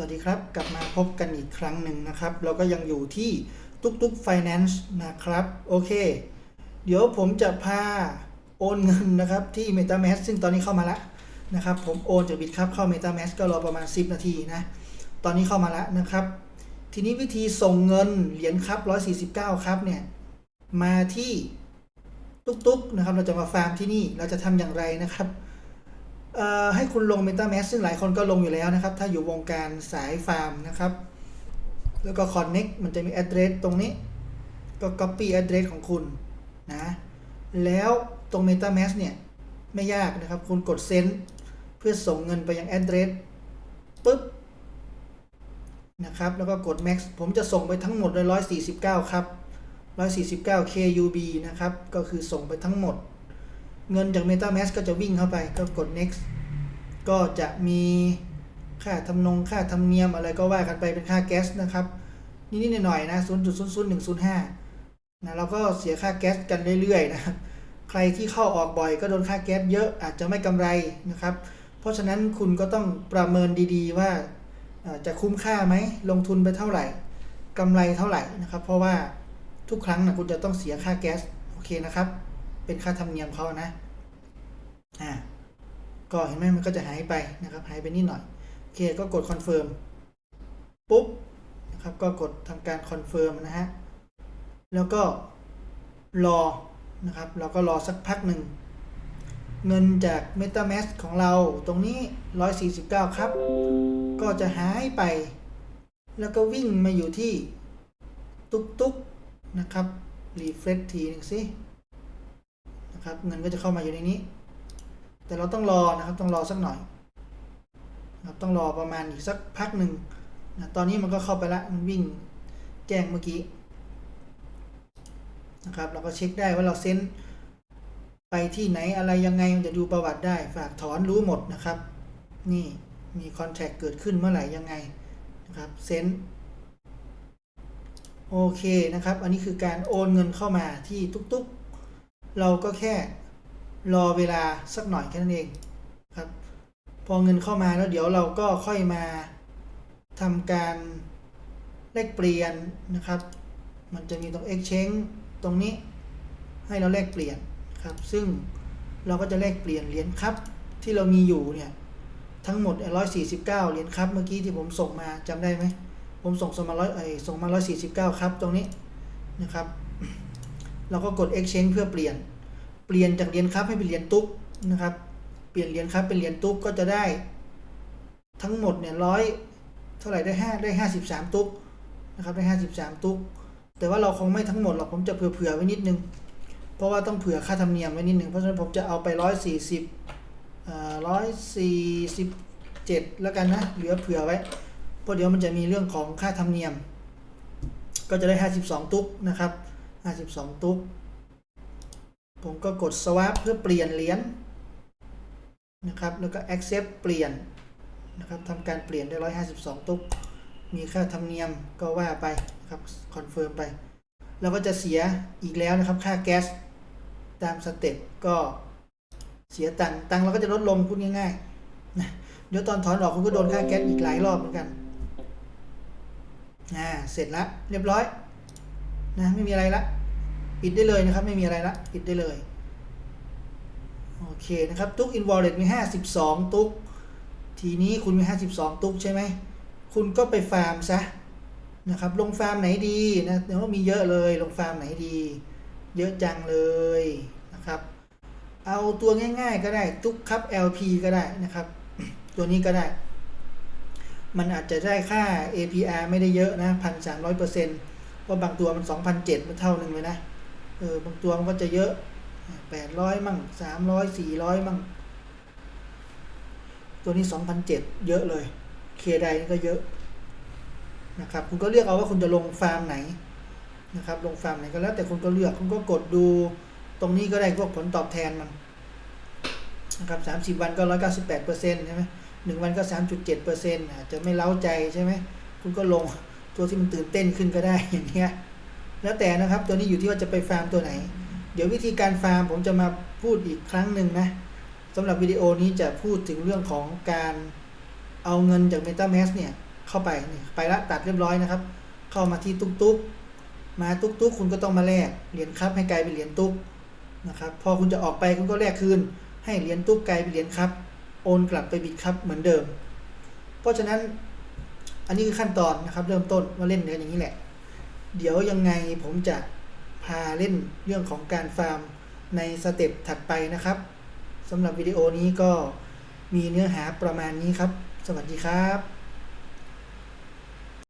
วัสดีครับ กลับมาพบกันอีกครั้งหนึ่งนะครับ เราก็ยังอยู่ที่ตุ๊กตุ๊ก Finance นะครับ โอเค เดี๋ยวผมจะพาโอนเงินนะครับที่ MetaMask ซึ่งตอนนี้เข้ามาแล้วนะครับ ผมโอนจากบิตครับเข้า MetaMask ก็รอประมาณ 10 นาทีนะ ตอนนี้เข้ามาแล้วนะครับ ทีนี้วิธีส่งเงินเหรียญครับ149 ครับเนี่ย มาที่ตุ๊กๆนะครับ เราจะมาฟาร์มที่นี่ เราจะทำอย่างไรนะครับ ให้คุณลง MetaMask ซึ่งหลายคนก็ลงอยู่แล้วนะครับ ถ้าอยู่วงการสายฟาร์มนะครับ แล้วก็ Connect มันจะมี address ตรงนี้ ก็ copy address ของคุณนะ แล้วตรง MetaMask เนี่ย ไม่ยากนะครับ คุณกด send เพื่อส่งเงินไปยัง address ปุ๊บนะครับ แล้วก็กด max ผมจะส่งไปทั้งหมดเลย149 ครับ 149 KUB นะครับ ก็คือส่งไปทั้งหมด เงินจาก MetaMask ก็จะวิ่งเข้าไปก็กด next ก็จะมีค่าทำนงค่าธรรมเนียมอะไรก็ว่ากันไปเป็นค่าแก๊สนะครับนิดๆหน่อยๆนะ0.00105นะเราก็เสียค่าแก๊สกันเรื่อยๆนะครับใครที่เข้าออกบ่อยก็โดนค่าแก๊สเยอะอาจจะไม่กำไรนะครับ เพราะฉะนั้นคุณก็ต้องประเมินดีๆว่าจะคุ้มค่าไหมลงทุนไปเท่าไหร่กำไรเท่าไหร่นะครับ เพราะว่าทุกครั้งนะคุณจะต้องเสียค่าแก๊สโอเคนะครับ เป็นค่าธรรมเนียมเขานะอ่าก็เห็นไหมมันก็จะหายไปนะครับหายไปนิดหน่อยโอเคก็กดคอนเฟิร์มปุ๊บนะครับก็กดทำการคอนเฟิร์มนะฮะแล้วก็รอนะครับเราก็รอสักพักหนึ่งเงินจาก MetaMask ของเราตรงนี้ 149 ครับ ก็จะหายไป แล้วก็วิ่งมาอยู่ที่ ตุ๊กตุ๊กนะครับ รีเฟรชทีหนึ่งสิ นะครับ เงินก็จะเข้ามาอยู่ในนี้ แต่เราต้องรอนะครับ ต้องรอสักหน่อยนะครับต้องรอประมาณอีกสักพักหนึ่งนะตอนนี้มันก็เข้าไปละมันวิ่งแจ้งเมื่อกี้นะครับ เราก็เช็คได้ว่าเราเซ็นไปที่ไหนอะไรยังไงมันจะดูประวัติได้ ฝากถอนรู้หมดนะครับ นี่มีคอนแทคเกิดขึ้นเมื่อไหร่ยังไงนะครับเซ็นโอเคนะครับ อันนี้คือการโอนเงินเข้ามาที่ตุ๊กๆ เราก็แค่รอเวลาสักหน่อยแค่นั้นเองครับ พอเงินเข้ามาแล้วเดี๋ยวเราก็ค่อยมาทำการแลกเปลี่ยนนะครับ มันจะมีตรง exchange ตรงนี้ให้เราแลกเปลี่ยนครับ ซึ่งเราก็จะแลกเปลี่ยนเหรียญครับที่เรามีอยู่เนี่ยทั้งหมด 149 เหรียญครับ เมื่อกี้ที่ผมส่งมาจำได้ไหม ผมส่งส่งมาร้อยไอส่งมา 149 ครับ ตรงนี้นะครับ เราก็กด exchange เพื่อเปลี่ยน เปลี่ยนจากเหรียญครับให้เป็นเหรียญตุ๊กนะครับ เปลี่ยนเหรียญครับเป็นเหรียญตุ๊กก็จะได้ ทั้งหมดเนี่ยร้อยเท่าไหร่ได้ห้าได้ห้าสิบสามตุ๊กนะครับได้ห้าสิบสามตุ๊ก แต่ว่าเราคงไม่ทั้งหมดหรอกผมจะเผื่อๆไว้นิดนึง เพราะว่าต้องเผื่อค่าธรรมเนียมไว้นิดนึง เพราะฉะนั้นผมจะเอาไปร้อยสี่สิบร้อยสี่สิบเจ็ดแล้วกันนะ เหลือเผื่อไว้ เพราะเดี๋ยวมันจะมีเรื่องของค่าธรรมเนียม ก็จะได้ห้าสิบสองตุ๊กนะครับ ห้าสิบสองตุ๊กผมก็กด swap เพื่อเปลี่ยนเหรียญนะครับ แล้วก็ accept เปลี่ยนนะครับทำการเปลี่ยนได้ 152 ตุ๊กมีค่าธรรมเนียมก็ว่าไปนะครับคอนเฟิร์มไป แล้วก็จะเสียอีกแล้วนะครับ ค่าแก๊สตามสเต็ปก็เสียตังค์ตังค์เราก็จะลดลงพูดง่ายๆนะเดี๋ยวตอนถอนออกคุณก็โดนค่าแก๊สอีกหลายรอบเหมือนกันอ่าเสร็จแล้วเรียบร้อย นะไม่มีอะไรละปิดได้เลยนะครับ ไม่มีอะไรละปิดได้เลยโอเคนะครับตุ๊ก invalid มี 52ตุ๊กทีนี้คุณมี 52ตุ๊กใช่ไหม คุณก็ไปฟาร์มซะนะครับ ลงฟาร์มไหนดีนะเดี๋ยวมีเยอะเลย ลงฟาร์มไหนดี เยอะจังเลยนะครับ เอาตัวง่าย ๆ ก็ได้ตุ๊กครับ LP ก็ได้นะครับ ตัวนี้ก็ได้ มันอาจจะได้ค่า APR ไม่ได้เยอะนะพันสามร้อยเปอร์เซ็นต์ เพราบางตัวมันสองพันเจ็ดมันเท่าหนึ่งเลยนะ เออบางตัวมันก็จะเยอะแปดร้อยมั่งสามร้อยสี่ร้อยมั่ง ตัวนี้สองพันเจ็ดเยอะเลย เคไดนี่ก็เยอะนะครับ คุณก็เลือกเอาว่าคุณจะลงฟาร์มไหนนะครับ ลงฟาร์มไหนก็แล้ว แต่คุณก็เลือก คุณก็กดดูตรงนี้ก็ได้พวกผลตอบแทนมันนะครับสามสิบวันก็ร้อยเก้าสิบแปดเปอร์เซ็นต์ใช่ไหมหนึ่งวันก็สามจุดเจ็ดเปอร์เซ็นต์อาจจะไม่เล้าใจใช่ไหม คุณก็ลง ตัวที่มันตื่นเต้นขึ้นก็ได้อย่างเงี้ยแล้วแต่นะครับตัวนี้อยู่ที่ว่าจะไปฟาร์มตัวไหน เดี๋ยววิธีการฟาร์มผมจะมาพูดอีกครั้งหนึ่งนะสำหรับวิดีโอนี้จะพูดถึงเรื่องของการเอาเงินจาก MetaMask เนี่ยเข้าไปนี่ไปละตัดเรียบร้อยนะครับ เข้ามาที่ตุ๊กตุ๊กมาตุ๊กตุ๊กคุณก็ต้องมาแลกเหรียญครับให้กลายเป็นเหรียญตุ๊กนะครับพอคุณจะออกไปคุณก็แลกคืน ให้เหรียญตุ๊กกลายเป็นเหรียญครับ โอนกลับไปบิตครับเหมือนเดิม เพราะฉะนั้น อันนี้คือขั้นตอนนะครับ เริ่มต้นว่าเล่นกันอย่างนี้แหละ เดี๋ยวยังไงผมจะพาเล่นเรื่องของการฟาร์มในสเต็ปถัดไปนะครับสำหรับวิดีโอนี้ก็มีเนื้อหาประมาณนี้ครับ สวัสดีครับ